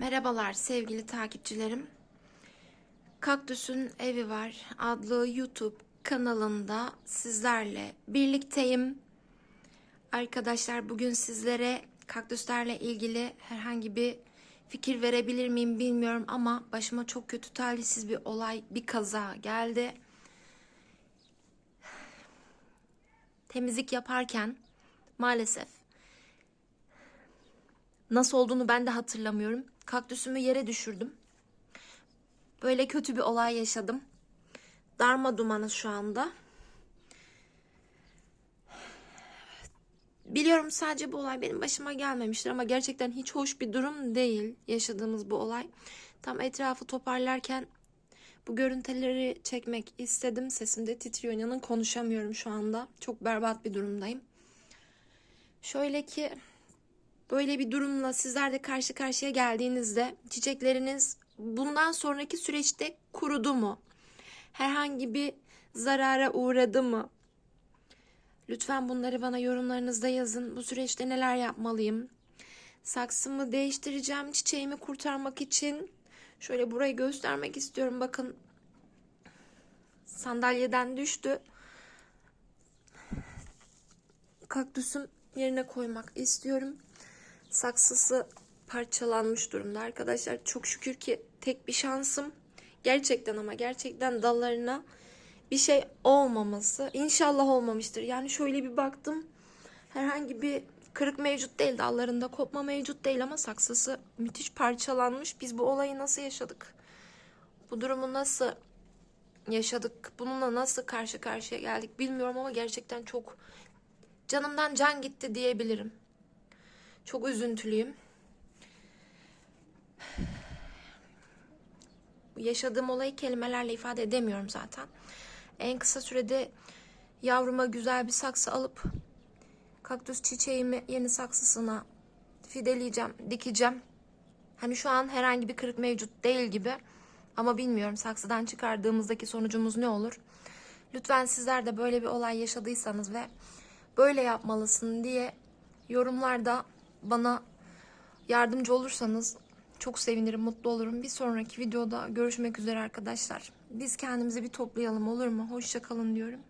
Merhabalar sevgili takipçilerim. Kaktüs'ün Evi Var adlı YouTube kanalında sizlerle birlikteyim. Arkadaşlar bugün sizlere kaktüslerle ilgili herhangi bir fikir verebilir miyim bilmiyorum ama başıma çok kötü talihsiz bir olay, bir kaza geldi. Temizlik yaparken maalesef Nasıl olduğunu ben de hatırlamıyorum. Kaktüsümü yere düşürdüm. Böyle kötü bir olay yaşadım. Darma dumanı şu anda. Biliyorum sadece bu olay benim başıma gelmemiştir ama gerçekten hiç hoş bir durum değil yaşadığımız bu olay. Tam etrafı toparlarken bu görüntüleri çekmek istedim. Sesim de titriyor inanın konuşamıyorum şu anda. Çok berbat bir durumdayım. Şöyle ki Böyle bir durumla sizler de karşı karşıya geldiğinizde çiçekleriniz bundan sonraki süreçte kurudu mu? Herhangi bir zarara uğradı mı? Lütfen bunları bana yorumlarınızda yazın. Bu süreçte neler yapmalıyım? Saksımı değiştireceğim çiçeğimi kurtarmak için. Şöyle burayı göstermek istiyorum. Bakın sandalyeden düştü. Kaktüsüm yerine koymak istiyorum saksısı parçalanmış durumda arkadaşlar. Çok şükür ki tek bir şansım gerçekten ama gerçekten dallarına bir şey olmaması. İnşallah olmamıştır. Yani şöyle bir baktım. Herhangi bir kırık mevcut değil. Dallarında kopma mevcut değil ama saksısı müthiş parçalanmış. Biz bu olayı nasıl yaşadık? Bu durumu nasıl yaşadık? Bununla nasıl karşı karşıya geldik bilmiyorum ama gerçekten çok canımdan can gitti diyebilirim. Çok üzüntülüyüm. Yaşadığım olayı kelimelerle ifade edemiyorum zaten. En kısa sürede yavruma güzel bir saksı alıp kaktüs çiçeğimi yeni saksısına fideleyeceğim, dikeceğim. Hani şu an herhangi bir kırık mevcut değil gibi. Ama bilmiyorum saksıdan çıkardığımızdaki sonucumuz ne olur. Lütfen sizler de böyle bir olay yaşadıysanız ve böyle yapmalısın diye yorumlarda bana yardımcı olursanız çok sevinirim, mutlu olurum. Bir sonraki videoda görüşmek üzere arkadaşlar. Biz kendimizi bir toplayalım olur mu? Hoşça kalın diyorum.